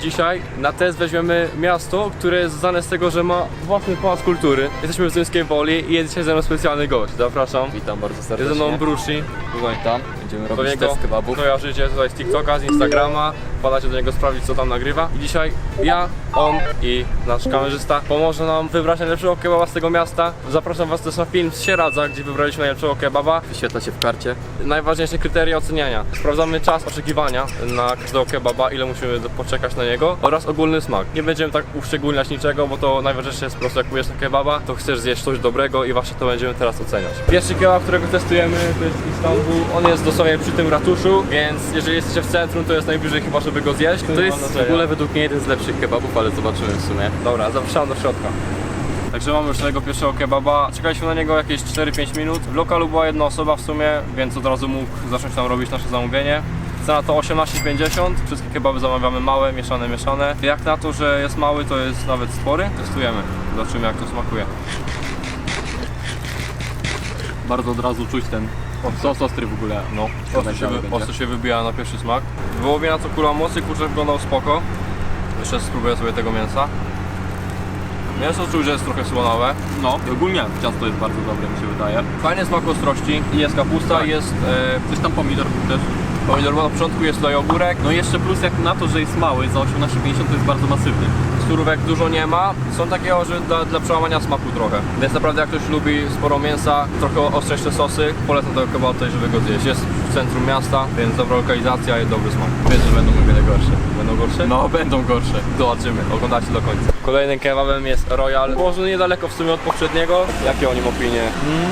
Dzisiaj na test weźmiemy miasto, które jest znane z tego, że ma własny pałac kultury. Jesteśmy w Zymskiej Woli i jest dzisiaj ze mną specjalny gość. Zapraszam. Witam bardzo Jest serdecznie. ze mną Bruci. Witam. Będziemy robić Pewnie go test kebabów. kojarzycie tutaj z TikToka, z Instagrama. Wpadacie do niego sprawdzić co tam nagrywa. I dzisiaj ja, on i nasz kamerzysta pomoże nam wybrać najlepszego kebaba z tego miasta. Zapraszam was też na film z Sieradza, gdzie wybraliśmy najlepszego kebaba. Wyświetla się w karcie. Najważniejsze kryteria oceniania. Sprawdzamy czas oczekiwania na każdego kebaba, ile musimy do- poczekać na niego oraz ogólny smak. Nie będziemy tak uszczególniać niczego, bo to najważniejsze jest po prostu jak pójdziesz na kebaba, to chcesz zjeść coś dobrego i właśnie to będziemy teraz oceniać. Pierwszy kebab, którego testujemy to jest Istanbul. On jest dosłownie przy tym ratuszu, więc jeżeli jesteście w centrum, to jest najbliżej chyba, żeby go zjeść. To jest w ogóle według mnie jeden z lepszych kebabów, ale zobaczymy w sumie. Dobra, zapraszam do środka. Także mamy już tego pierwszego kebaba. Czekaliśmy na niego jakieś 4-5 minut. W lokalu była jedna osoba w sumie, więc od razu mógł zacząć nam robić nasze zamówienie. Cena to 18,50. Wszystkie kebaby zamawiamy małe, mieszane, mieszane. Jak na to, że jest mały, to jest nawet spory. Testujemy. Zobaczymy jak to smakuje. Bardzo od razu czuć ten sos ostry w ogóle. No, Ostro się, wy, ostro się wybija na pierwszy smak. Wołowina co kula mocy, kurczak wyglądał spoko. Jeszcze spróbuję sobie tego mięsa. Mięso czuć, że jest trochę słonawe. No, i ogólnie ciasto jest bardzo dobre, mi się wydaje. Fajny smak ostrości. Jest kapusta, Tak. jest e, Coś tam pomidor też. pomidor, bo na początku jest tutaj ogórek. No i jeszcze plus jak na to, że jest mały, za 18,50 to jest bardzo masywny. Surówek dużo nie ma. Są takie, że dla, dla przełamania smaku trochę. Więc naprawdę jak ktoś lubi sporo mięsa, trochę ostrzejsze sosy, polecam tego kebaba tutaj, żeby go zjeść. Jest w centrum miasta, więc dobra lokalizacja i dobry smak. Wiesz, że będą o wiele gorsze. Będą gorsze? No, będą gorsze. Zobaczymy, oglądacie do końca. Kolejnym kebabem jest Royal. Położony niedaleko w sumie od poprzedniego. Jakie o nim opinie?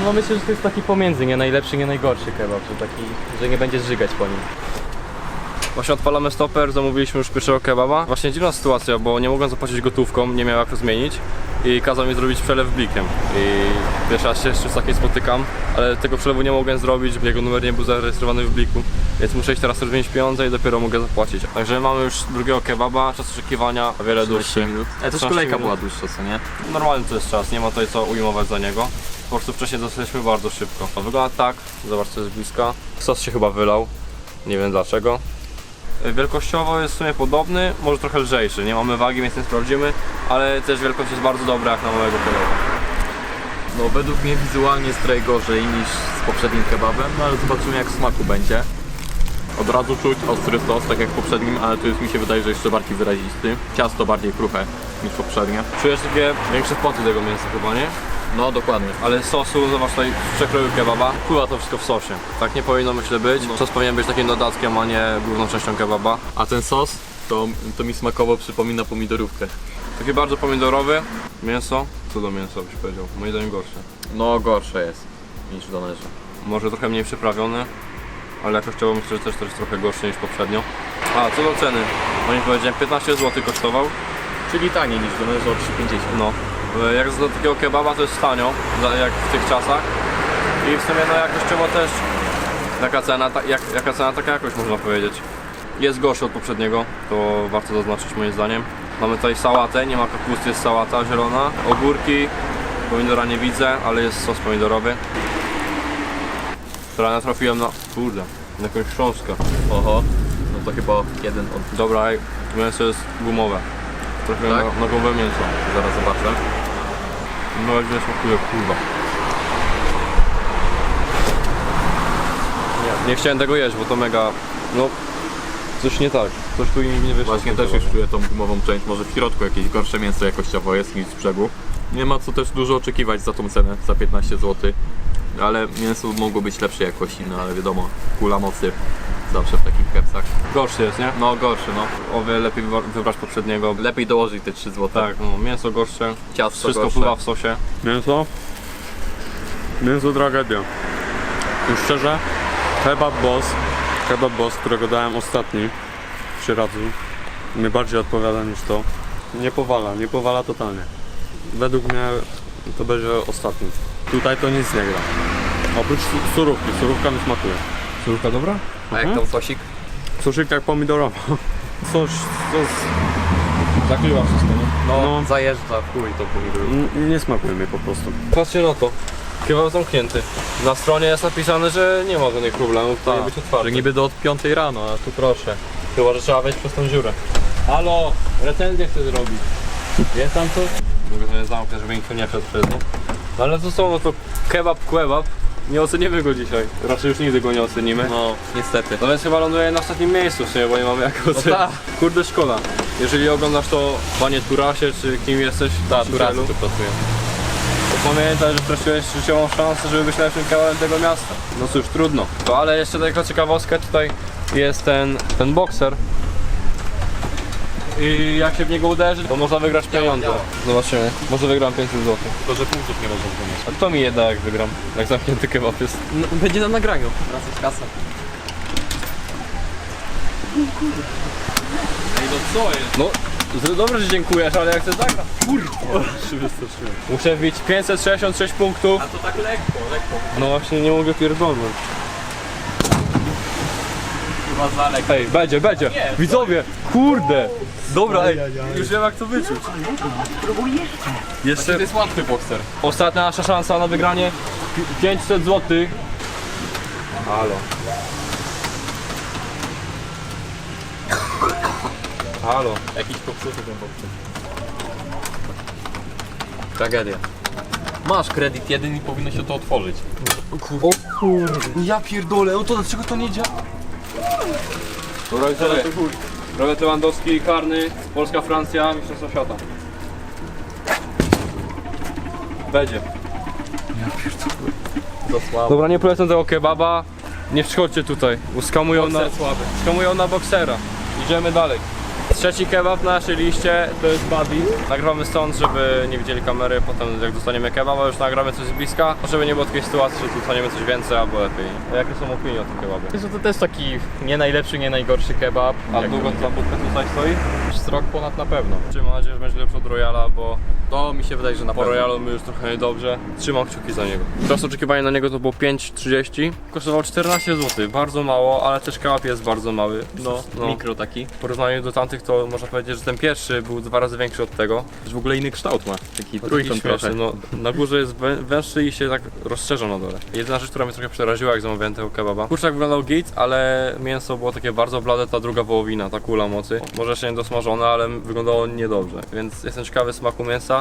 No myślę, że to jest taki pomiędzy, nie najlepszy, nie najgorszy kebab, że taki, że nie będzie żygać po nim. Właśnie odpalamy stoper, zamówiliśmy już pierwszego kebaba. Właśnie dziwna sytuacja, bo nie mogłem zapłacić gotówką, nie miał jak to zmienić i kazał mi zrobić przelew blikiem. I pierwszy raz się jeszcze z takiej spotykam, ale tego przelewu nie mogłem zrobić, bo jego numer nie był zarejestrowany w bliku. Więc muszę iść teraz rozmienić pieniądze i dopiero mogę zapłacić. Także mamy już drugiego kebaba, czas oczekiwania o wiele dłuższy. minut. Ale też 13 kolejka minut. była dłuższa, co nie? Normalny to jest czas, nie ma tutaj co ujmować za niego. Po prostu wcześniej dostaliśmy bardzo szybko. A Wygląda tak, zobaczcie z bliska. Sos się chyba wylał, nie wiem dlaczego. Y, Wielkościowo jest w sumie podobny, może trochę lżejszy. Nie mamy wagi, więc nie sprawdzimy, ale też wielkość jest bardzo dobra jak na małego kebaba. No, według mnie wizualnie jest trochę gorzej niż z poprzednim kebabem, no ale zobaczymy jak w smaku będzie. Od razu czuć ostry sos, tak jak w poprzednim, ale tu jest mi się wydaje, że jeszcze bardziej wyrazisty. Ciasto bardziej kruche niż poprzednie. Czujesz takie większe spoty tego mięsa chyba, nie? No, dokładnie. Ale sosu, zobacz tutaj w przekroju kebaba, pływa to wszystko w sosie. Tak nie powinno myślę być. Sos powinien być takim dodatkiem, a nie główną częścią kebaba. A ten sos, to, to mi smakowo przypomina pomidorówkę. Taki bardzo pomidorowy. Mięso, co do mięsa byś powiedział, moim zdaniem gorsze. No, gorsze jest niż w donerze. może trochę mniej przyprawiony, ale jakościowo myślę, że też to jest trochę gorszy niż poprzednio. A, co do ceny, no nie powiedziałem, 15 zł kosztował, Czyli taniej niż w donerze o 3,50. no. E, Jak za takiego kebaba to jest tanio, jak w tych czasach. I w sumie no jakościowo też taka cena, ta, jak, jaka cena, taka jakość można powiedzieć. Jest gorszy od poprzedniego, to warto zaznaczyć moim zdaniem. Mamy tutaj sałatę, nie ma kapusty, jest sałata zielona, ogórki, pomidora nie widzę, ale jest sos pomidorowy. Która natrafiłem na, kurde, na jakąś chrząstkę. Oho, no to chyba jeden od... Dobra, mięso jest gumowe. Trochę Tak? na, na gumowe mięso. Zaraz zobaczę. No jak nie smakuje, kurwa. Nie, nie chciałem tego jeść, bo to mega, no, coś nie tak. Coś tu im nie wyszło. Właśnie też już czuję tą gumową część, może w środku jakieś gorsze mięso jakościowo jest niż z brzegu. Nie ma co też dużo oczekiwać za tą cenę, za 15 zł. Ale mięso mogło być lepszej jakości, no ale wiadomo, kula mocy zawsze w kepsach. Gorszy jest, nie? No gorszy, no. O wiele lepiej wybrać poprzedniego. Lepiej dołożyć te 3 zł. Tak, no, mięso gorsze, Ciasto wszystko gorsze. pływa w sosie. Mięso? Mięso tragedia. I szczerze, kebab boss, kebab boss, którego dałem ostatni trzy razy, mi bardziej odpowiada niż to. Nie powala, nie powala totalnie. Według mnie to będzie ostatni. Tutaj to nic nie gra. Oprócz su- surówki, surówka mi smakuje. Surówka dobra? A jak tam sosik? Suszyk jak pomidorowa. Coś, coś Zakrywa wszystko, nie? No, No. zajeżdża w chuj to pomidorów. n- nie smakuje mi po prostu. Patrzcie na to. Kebab zamknięty. Na stronie jest napisane, że nie ma żadnych problemów, powinien być otwarty. Że niby do od 5 rano, a tu proszę. Chyba, że trzeba wejść przez tą dziurę. Halo, recenzję chcę zrobić. Jest tam coś? Mogę sobie zamknąć, żeby nikt tu nie wszedł przez nie. No ale co są, no to kebab, kebab. Nie ocenimy go dzisiaj. Raczej już nigdy go nie ocenimy. No, niestety. No więc chyba ląduje na ostatnim miejscu w sumie, bo nie mamy jak ocenić. tak. Kurde szkoda. Jeżeli oglądasz to panie Turasie, czy kim jesteś, Tak, czy tu raz tu pracuję. to pamiętaj, że straciłeś życiową szansę, żeby być lepszym kawałem tego miasta. No cóż, trudno. To ale jeszcze taka ciekawostka, tutaj jest ten, ten bokser. I jak się w niego uderzy, to można wygrać pieniądze. Zobaczymy. Może wygram 500 zł. To, że punktów nie można zdobyć. A kto mi je da jak wygram? Jak zamknięty kebab jest. No, będzie na nagraniu. Wracać kasę. Ej, no co jest? No, z- dobrze, że dziękujesz, ale jak chcesz zagrać. Kurwa. Muszę wbić 566 punktów. A to tak lekko, lekko. No właśnie nie mogę pierdolnąć. Lekko. Ej, będzie, będzie. Widzowie, kurde. Dobra, ej, już wiem jak to wyczuć. Jeszcze To jest łatwy bokser. ostatnia nasza szansa na wygranie. Pi- 500 zł. Halo. Halo. Jakiś popsuty ten bokser. Tragedia. Masz kredyt jeden i powinno się to otworzyć. O kurde. Ja pierdolę, no to dlaczego to nie działa? Dobra, widzowie. Robert Lewandowski, karny, Polska, Francja, Mistrzostwa Świata. Będzie. To słabo. Dobra, nie polecam tego kebaba. Nie przychodźcie tutaj, bo skamują na, skamują na boksera. Idziemy dalej. Trzeci kebab na naszej liście to jest Buddy. Nagrywamy stąd, żeby nie widzieli kamery, potem jak dostaniemy kebaba, już nagramy coś z bliska, żeby nie było takiej sytuacji, że dostaniemy coś więcej albo lepiej. A jakie są opinie o tym kebabie? Jest to też taki nie najlepszy, nie najgorszy kebab. A Jak długo ta budka tutaj stoi? z rok ponad na pewno. Czy mam nadzieję, że będzie lepszy od Royala, bo To mi się wydaje, że na po pewno. Royalu my już trochę niedobrze. Trzymam kciuki za niego. Czas oczekiwania na niego to było 5,30. Kosztował 14 zł, bardzo mało, ale też kebab jest bardzo mały. No, No. mikro taki. W porównaniu do tamtych to można powiedzieć, że ten pierwszy był dwa razy większy od tego. Też w ogóle inny kształt ma. Taki Taki trójkąt trochę. no, na górze jest wę- węższy i się tak rozszerza na dole. Jedyna rzecz, która mnie trochę przeraziła, jak zamawiałem tego kebaba. Kurczak wyglądał git, ale mięso było takie bardzo blade, ta druga wołowina, ta kula mocy. Może jeszcze nie dosmażone, ale wyglądało niedobrze. Więc jestem ciekawy smaku mięsa.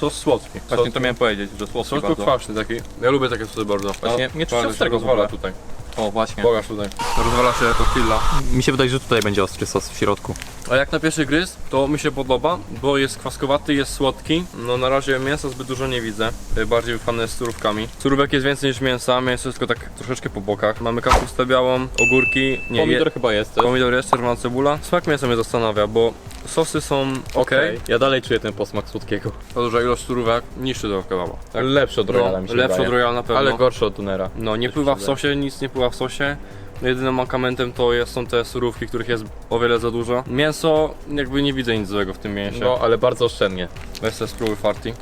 Sos słodki. Właśnie to miałem powiedzieć, że słodki Sos bardzo. kwaśny taki. Ja lubię takie sosy bardzo. Właśnie nie czuć Fajnie się ostrego ogóle. tutaj. O, właśnie. Pokaż tutaj. Rozwala się jako chwila. Mi się wydaje, że tutaj będzie ostry sos w środku. A jak na pierwszy gryz, to mi się podoba, bo jest kwaskowaty, jest słodki. No na razie mięsa zbyt dużo nie widzę. Y, Bardziej wypchane jest surówkami. Surówek jest więcej niż mięsa, mięso jest tylko tak troszeczkę po bokach. Mamy kapustę białą, ogórki, nie, Pomidor je, chyba jest też. pomidor jest, czerwona cebula. Smak mięsa mnie zastanawia, bo sosy są ok. Ja dalej czuję ten posmak słodkiego. To duża ilość surówek niszczy tego kebaba. Tak? Lepszy od Royala mi się lepszy wydaje. od Royala na pewno. Ale gorszy od Tunera. No nie pływa w sosie, nic nie pływa w sosie. No, Jedynym mankamentem to jest, są te surówki, których jest o wiele za dużo. Mięso, jakby nie widzę nic złego w tym mięsie. No, ale bardzo oszczędnie. Weź sobie spróbuj farti.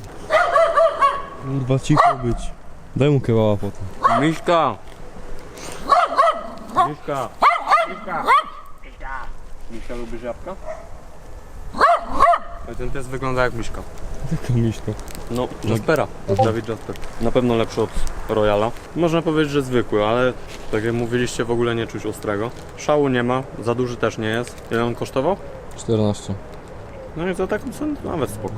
Kurwa, cicho być. Daj mu kebaba potem. Miśka! Miśka! Miśka lubisz jabłka? Ten pies wygląda jak miśka. Taka miśka. No, Jaspera. Dawid Jasper. Na pewno lepszy od Royala. Można powiedzieć, że zwykły, ale tak jak mówiliście, w ogóle nie czuć ostrego. Szału nie ma, za duży też nie jest. Ile on kosztował? 14. No i za taką cenę nawet spoko.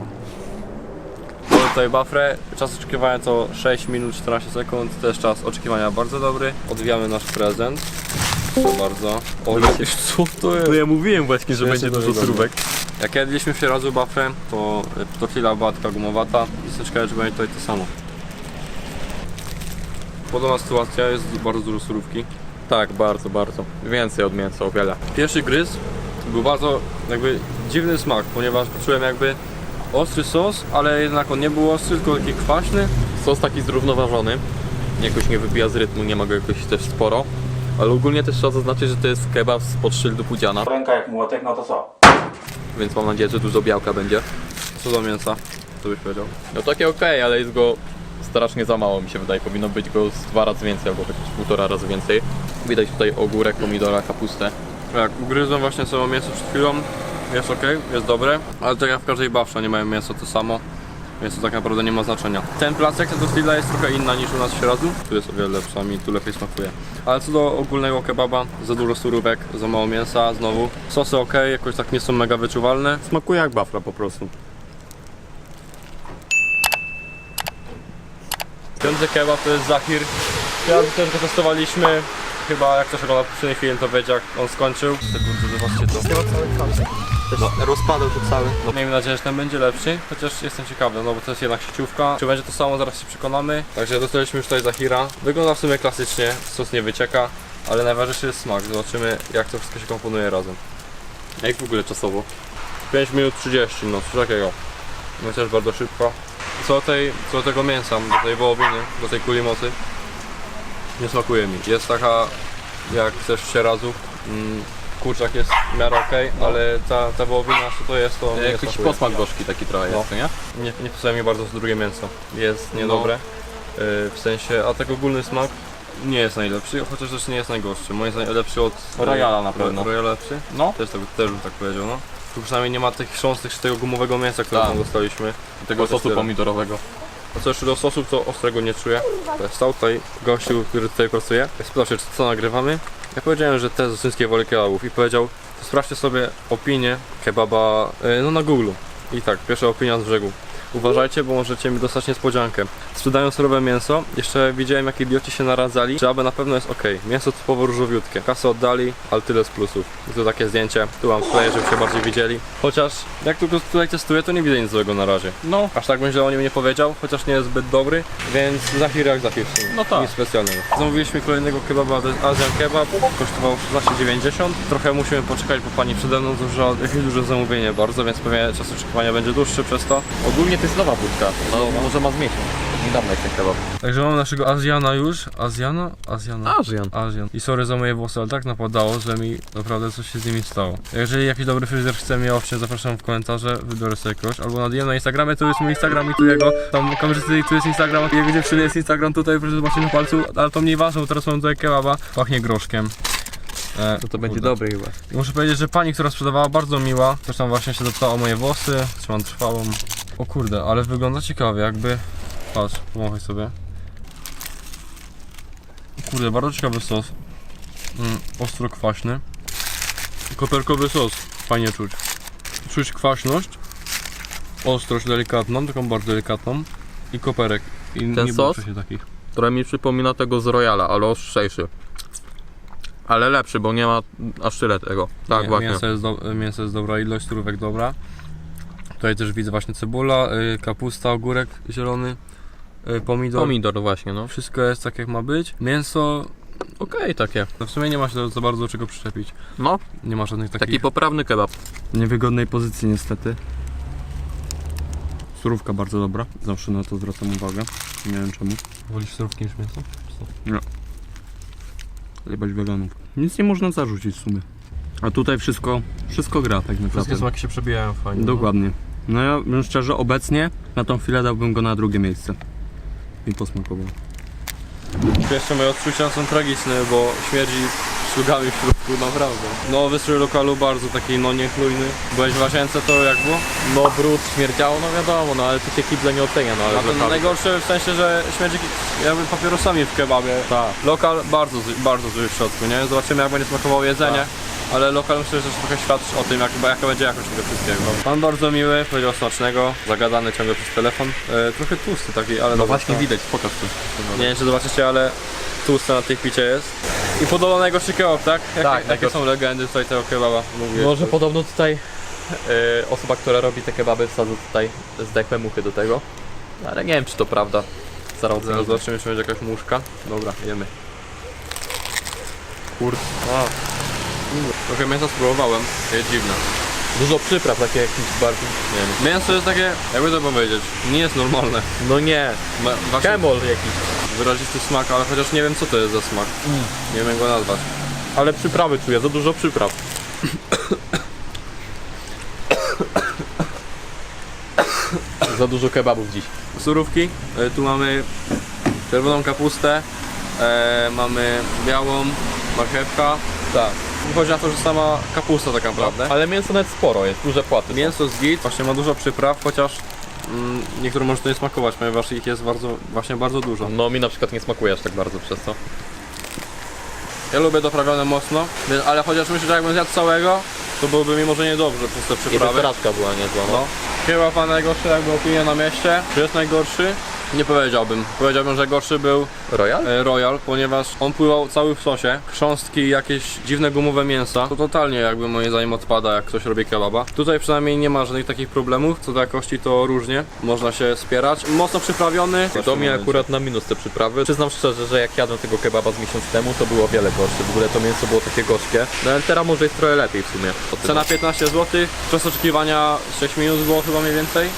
Mamy tutaj bafrę. Czas oczekiwania to 6 minut 14 sekund. Też czas oczekiwania bardzo dobry. Odwijamy nasz prezent. Proszę bardzo. O, co to jest? No ja mówiłem właśnie, że Ja będzie dużo surówek. Jak jedliśmy w razu bafrę, to, to chwila była taka gumowata. I ciekawe, czy będzie tutaj to samo. Podobna sytuacja, jest bardzo dużo surówki. Tak, bardzo, bardzo. Więcej od mięsa, o wiele. Pierwszy gryz był bardzo jakby dziwny smak, ponieważ poczułem jakby ostry sos, ale jednak on nie był ostry, tylko taki kwaśny. Sos taki zrównoważony. Jakoś nie wybija z rytmu, nie ma go jakoś też sporo. Ale ogólnie też trzeba zaznaczyć, że to jest kebab spod szyldu Pudziana. Ręka jak młotek, no to co? Więc mam nadzieję, że dużo białka będzie. Co do mięsa, co byś powiedział? No takie okej, ale jest go strasznie za mało mi się wydaje. Powinno być go z dwa razy więcej albo chociaż półtora razy więcej. Widać tutaj ogórek, pomidora, kapustę. Jak ugryzłem właśnie samo mięso przed chwilą, jest ok, jest dobre, ale tak jak w każdej bawrze nie mają mięsa to samo. Więc to tak naprawdę nie ma znaczenia. Ten placek, ta tortilla jest trochę inna niż u nas w Sieradzu. Tu jest o wiele lepsza, mi tu lepiej smakuje. Ale co do ogólnego kebaba, za dużo surówek, za mało mięsa, znowu. Sosy ok, jakoś tak nie są mega wyczuwalne. Smakuje jak wafla po prostu. Piąty kebab to jest Zahir. Teraz też go testowaliśmy. Chyba jak ktoś ogląda poprzedni film, to wiedział jak on skończył. Te kurde, zobaczcie to. No, rozpadał się cały. No, miejmy nadzieję, że ten będzie lepszy, chociaż jestem ciekawy, no bo to jest jednak sieciówka. Czy będzie to samo, zaraz się przekonamy. Także dostaliśmy już tutaj Zahira. Wygląda w sumie klasycznie, sos nie wycieka, ale najważniejszy jest smak. Zobaczymy jak to wszystko się komponuje razem. Jak w ogóle czasowo? 5 minut 30, no coś takiego. No też bardzo szybko. Co do, tej, co do tego mięsa, do tej wołowiny, do tej kuli mocy, nie smakuje mi. Jest taka, jak chcesz w razu. Mm, kurczak jest w miarę okej, ale ta, ta wołowina, co to jest, to nie Jakiś smakuje. posmak gorzki taki trochę No. jest, co nie? Nie, nie pasuje mi bardzo to drugie mięso. Jest No. niedobre. Yy, w sensie, a tak ogólny smak nie jest najlepszy, chociaż też nie jest najgorszy. Moim zdaniem lepszy od Royala na pewno. Royala lepszy? No. Też, tak, też bym tak powiedział, no. Tu przynajmniej nie ma tych chrząstek czy tego gumowego mięsa, które Tak. tam dostaliśmy. Tego Chociaż sosu tyle. pomidorowego. A co jeszcze do sosu, to ostrego nie czuję. Stał tutaj gościu, który tutaj pracuje. Spytał się, co nagrywamy. Ja powiedziałem, że te z Osyńskiej Woli Kebabów i powiedział, sprawdźcie sobie opinię kebaba yy, no na Google. I tak, pierwsza opinia z brzegu. Uważajcie, bo możecie mi dostać niespodziankę. Sprzedają surowe mięso. Jeszcze widziałem, jak idioci się naradzali, że aby na pewno jest ok. Mięso typowo różowiutkie. Kasę oddali, ale tyle z plusów. I tu takie zdjęcie. Tu mam wkleję, żebyście bardziej widzieli. Chociaż, jak tylko tutaj testuję, to nie widzę nic złego na razie. No, Aż tak bym źle o nim nie powiedział, chociaż nie jest zbyt dobry, więc Zahir jak Zahir w sumie. No tak. Nic specjalnego. Zamówiliśmy kolejnego kebaba, to jest Asian Kebab, kosztował 16,90. Trochę musimy poczekać, bo pani przede mną zużyła jakieś duże zamówienie bardzo, więc pewnie czas oczekiwania będzie dłuższy przez to. ogólnie to jest nowa budka. No, może ma z miesiąc. Niedawno jak ten kebab. Także mamy naszego Azjana już. Azjana? Azjana. Azjan. Azjan. I sorry za moje włosy, ale tak napadało, że mi naprawdę coś się z nimi stało. Jeżeli jakiś dobry fryzjer chce mnie owszem, zapraszam w komentarze, wybiorę sobie kogoś. Albo na DM na Instagramie, to jest mój Instagram i tu jego. Tam kamerzysty tu jest Instagram, jego dziewczyny jest Instagram tutaj, proszę zobaczyć na palcu, ale to mniej ważne, bo teraz mam tutaj kebaba. Pachnie groszkiem. E, To to będzie kurde. dobry chyba. I muszę powiedzieć, że pani, która sprzedawała, bardzo miła. Zresztą właśnie się dopytała o moje włosy, czy mam trwałą. O kurde, ale wygląda ciekawie, jakby... Patrz, pomachaj sobie. Kurde, bardzo ciekawy sos. Mm, ostro kwaśny. Koperkowy sos, fajnie czuć. Czuć kwaśność, ostrość delikatną, taką bardzo delikatną i koperek. I Ten nie sos? się takich. Trochę mi przypomina tego z Royala, ale ostrzejszy. Ale lepszy, bo nie ma aż tyle tego. Tak, Nie, właśnie. Mięso jest, do, mięso jest dobra, ilość surówek dobra. Tutaj też widzę właśnie cebula, y, kapusta, ogórek zielony, y, pomidor. Pomidor właśnie, no. Wszystko jest tak jak ma być. Mięso, Okej, takie. no w sumie nie ma się za bardzo czego przyczepić. No, Nie ma żadnych takich... taki poprawny kebab. Niewygodnej pozycji niestety. Surówka bardzo dobra, zawsze na to zwracam uwagę. Nie wiem czemu. Wolisz surówki niż mięso? Jebać weganów. Nic nie można zarzucić w sumie. A tutaj wszystko, wszystko gra tak naprawdę. Wszystkie smaki się przebijają fajnie. Dokładnie. No ja bym szczerze, obecnie na tą chwilę dałbym go na drugie miejsce. I posmakował. Jeszcze moje odczucia są tragiczne, bo śmierdzi szlugami w środku, naprawdę. No wystrój lokalu bardzo taki no niechlujny. Byłeś w łazience, to jak było? No brud śmierdziało, no wiadomo, no ale tu się kible nie ocenia, no ale A to lokalu- najgorsze w sensie, że śmierdzi jakby papierosami w kebabie. Tak. Lokal bardzo, zły- bardzo zły w środku, nie? Zobaczymy jak będzie smakowało jedzenie. Ale lokal myślę, że trochę świadczy o tym, jak, jaka będzie jakość tego wszystkiego. Pan bardzo miły, powiedział smacznego, zagadany ciągle przez telefon. E, trochę tłusty taki, ale No właśnie to- widać, pokaż tu. Nie wiem czy zobaczycie, ale tłuste na tej picie jest. I podobno najgorszy kebab, tak? Jakie, Tak, jakie najgorszy. są legendy tutaj tego kebaba? Może podobno tutaj e, osoba, która robi te kebaby wsadza tutaj zdechłe muchy do tego. Ale nie wiem czy to prawda. Zaraz zobaczymy, czy będzie jakaś muszka. Dobra, jemy. Kurde. Trochę mięsa spróbowałem, jest dziwne. Dużo przypraw, takie jakieś bardziej, nie wiem. Mięso jest takie, jakby to powiedzieć, nie jest normalne. No nie, Ma, właśnie kemol jakiś. wyrazisty smak, ale chociaż nie wiem co to jest za smak. Nie wiem jak go nazwać. Ale przyprawy czuję, za dużo przypraw. za dużo kebabów dziś. surówki. E, Tu mamy czerwoną kapustę, e, mamy białą, marchewka. Tak. Wychodzi na to, że sama kapusta tak naprawdę. Ale mięso nawet sporo jest, duże płaty. Mięso z git, właśnie ma dużo przypraw, chociaż mm, niektórym może to nie smakować, ponieważ ich jest bardzo, właśnie bardzo dużo. No mi na przykład nie smakuje aż tak bardzo przez to. Ja lubię doprawione mocno, więc, ale chociaż myślę, że jakbym zjadł całego, to byłoby mi może niedobrze przez te I przyprawy. wyprażka była niezła, no. No. Kebab najgorszy jakby opinia na mieście. Czy jest najgorszy? Nie powiedziałbym. Powiedziałbym, że gorszy był Royal? e, Royal, ponieważ on pływał cały w sosie. Chrząstki, jakieś dziwne gumowe mięsa. To totalnie jakby moim zdaniem odpada, jak ktoś robi kebaba. Tutaj przynajmniej nie ma żadnych takich problemów. Co do jakości to różnie. Można się spierać. Mocno przyprawiony. To mi akurat na minus te przyprawy. Przyznam szczerze, że jak jadłem tego kebaba z miesiąc temu, to było o wiele gorsze. W ogóle to mięso było takie gorzkie. No ale teraz może jest trochę lepiej w sumie. O tym. Cena 15 zł. Czas oczekiwania 6 minut było chyba mniej więcej.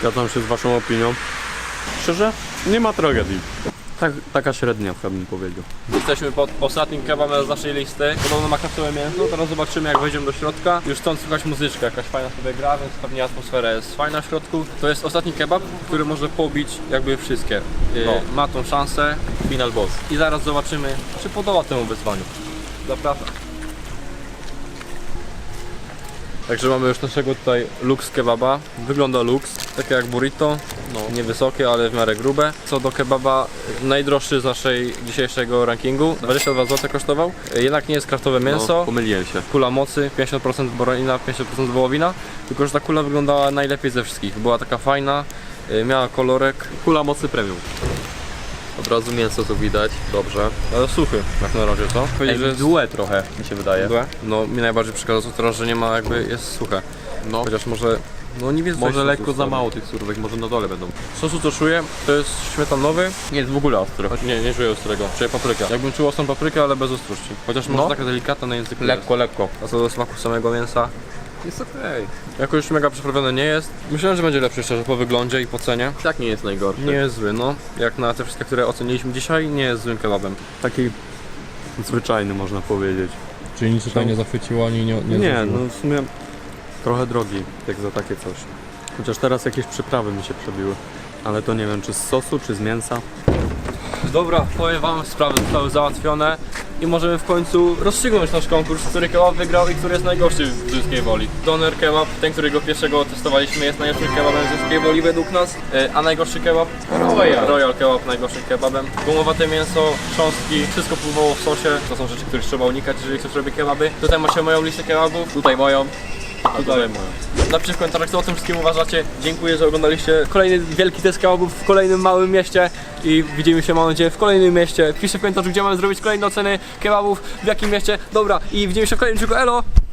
Zgadzam się z waszą opinią. Szczerze, nie ma tragedii. Tak, taka średnia, chyba bym powiedział. Jesteśmy pod ostatnim kebabem z naszej listy. Podobno ma kapsułę mięso, teraz zobaczymy jak wejdziemy do środka. Już stąd słychać muzyczka, jakaś fajna sobie gra, więc pewnie atmosfera jest fajna w środku. To jest ostatni kebab, który może pobić jakby wszystkie. Yy, No. Ma tą szansę Final boss. i zaraz zobaczymy, czy podoba temu wyzwaniu. Zapraszam. Także mamy już naszego tutaj Lux kebaba. Wygląda Lux, takie jak burrito. No, niewysokie, ale w miarę grube. Co do kebaba, najdroższy z naszej dzisiejszego rankingu. 22 zł kosztował. Jednak nie jest kraftowe mięso. No, pomyliłem się. Kula mocy, 50% boronina, 50% wołowina. Tylko, że ta kula wyglądała najlepiej ze wszystkich. Była taka fajna, y, miała kolorek, Kula mocy premium. Od razu mięso tu widać, dobrze. ale suchy jak na razie, co? Powiedzieć, że jest mdłe trochę, mi się wydaje. Złe? No mi najbardziej przeszkadza to teraz, że nie ma jakby, jest suche. No, Chociaż może, no nie wiem może lekko za mało tych surówek, może na dole będą. Sosu to czuję, to jest śmietanowy, nie jest w ogóle ostry. Nie, nie czuję ostrego, czuję paprykę. Jakbym czuł ostrą paprykę, ale bez ostrości. Chociaż może No. taka delikatna na języku Lekko, lekko. jest. A co do smaku samego mięsa, Jest okej. jakoś mega przyprawione nie jest. Myślałem, że będzie lepszy szczerze po wyglądzie i po cenie. Tak nie jest najgorszy. Nie jest zły, no. Jak na te wszystkie, które oceniliśmy dzisiaj, nie jest złym kebabem. Taki zwyczajny można powiedzieć. Czyli nic tutaj nie zachwyciło ani nie Nie, Nie, no w sumie trochę drogi, jak za takie coś. Chociaż teraz jakieś przyprawy mi się przebiły. Ale to nie wiem, czy z sosu, czy z mięsa. Dobra, powiem wam, sprawy zostały załatwione i możemy w końcu rozstrzygnąć nasz konkurs, który kebab wygrał i który jest najgorszy w Zyskiej Woli. Doner kebab, ten, którego pierwszego testowaliśmy, jest najlepszym kebabem w Zyskiej Woli według nas, e, a najgorszy kebab? Royal. Royal kebab najgorszym kebabem. Gumowate mięso, chrząstki, wszystko pływało w sosie. To są rzeczy, których trzeba unikać, jeżeli ktoś robi kebaby. Tutaj macie moją listę kebabów, tutaj moją. Tutaj. Napiszcie w komentarzach, co o tym wszystkim uważacie. Dziękuję, że oglądaliście kolejny wielki test kebabów w kolejnym małym mieście i widzimy się, mam nadzieję, w kolejnym mieście. Piszcie w komentarzu, gdzie mamy zrobić kolejne oceny kebabów, w jakim mieście. Dobra, i widzimy się w kolejnym odcinku. Elo!